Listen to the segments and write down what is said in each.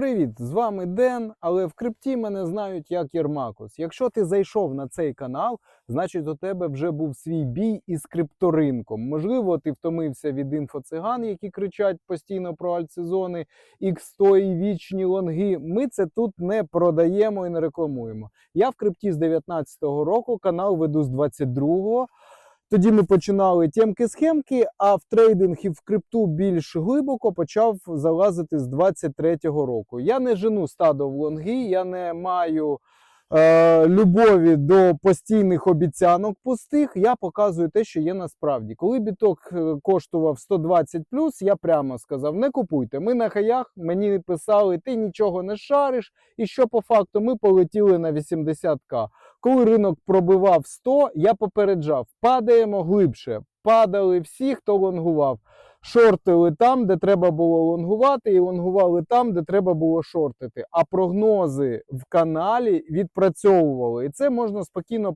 Привіт, з вами Ден, але в крипті мене знають як Єрмакус. Якщо ти зайшов на цей канал, значить у тебе вже був свій бій із крипторинком. Можливо, ти втомився від інфоциган, які кричать постійно про альтсезони, X100 і вічні лонги. Ми це тут не продаємо і не рекламуємо. Я в крипті з 19-го року, канал веду з 22-го. Тоді ми починали тємки-схемки, а в трейдинг і в крипту більш глибоко почав залазити з 23-го року. Я не жену стадо в лонги, я не маю е, любові до постійних обіцянок пустих. Я показую те, що є насправді. Коли біток е, коштував 120 я прямо сказав: не купуйте. Ми на хаях мені писали, ти нічого не шариш. І що по факту ми полетіли на 80к. Коли ринок пробивав 100, я попереджав, падаємо глибше. Падали всі, хто лонгував. Шортили там, де треба було лонгувати, і лонгували там, де треба було шортити. А прогнози в каналі відпрацьовували. І це можна спокійно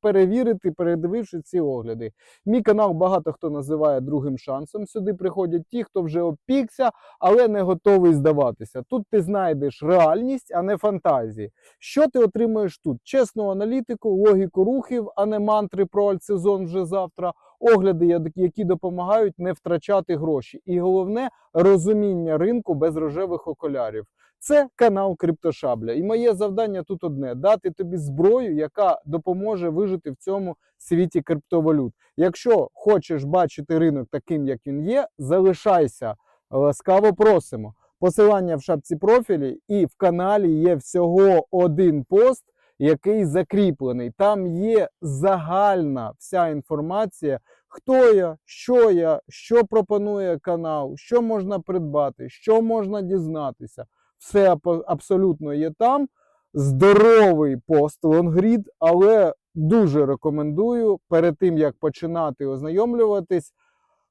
перевірити, передививши ці огляди. Мій канал багато хто називає другим шансом. Сюди приходять ті, хто вже опікся, але не готовий здаватися. Тут ти знайдеш реальність, а не фантазії. Що ти отримуєш тут? Чесну аналітику, логіку рухів, а не мантри про альтсезон вже завтра, огляди, які допомагають не втрачати гроші. І головне розуміння ринку без рожевих окулярів. Це канал Криптошабля. І моє завдання тут одне: дати тобі зброю, яка допоможе вижити в цьому світі криптовалют. Якщо хочеш бачити ринок таким, як він є, залишайся. Ласкаво просимо. Посилання в шапці профілі, і в каналі є всього один пост, який закріплений. Там є загальна вся інформація, хто я, що я, що пропонує канал, що можна придбати, що можна дізнатися. Все абсолютно є там. Здоровий пост лонгрід, але дуже рекомендую перед тим як починати ознайомлюватись,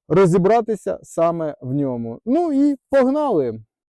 розібратися саме в ньому. Ну і погнали!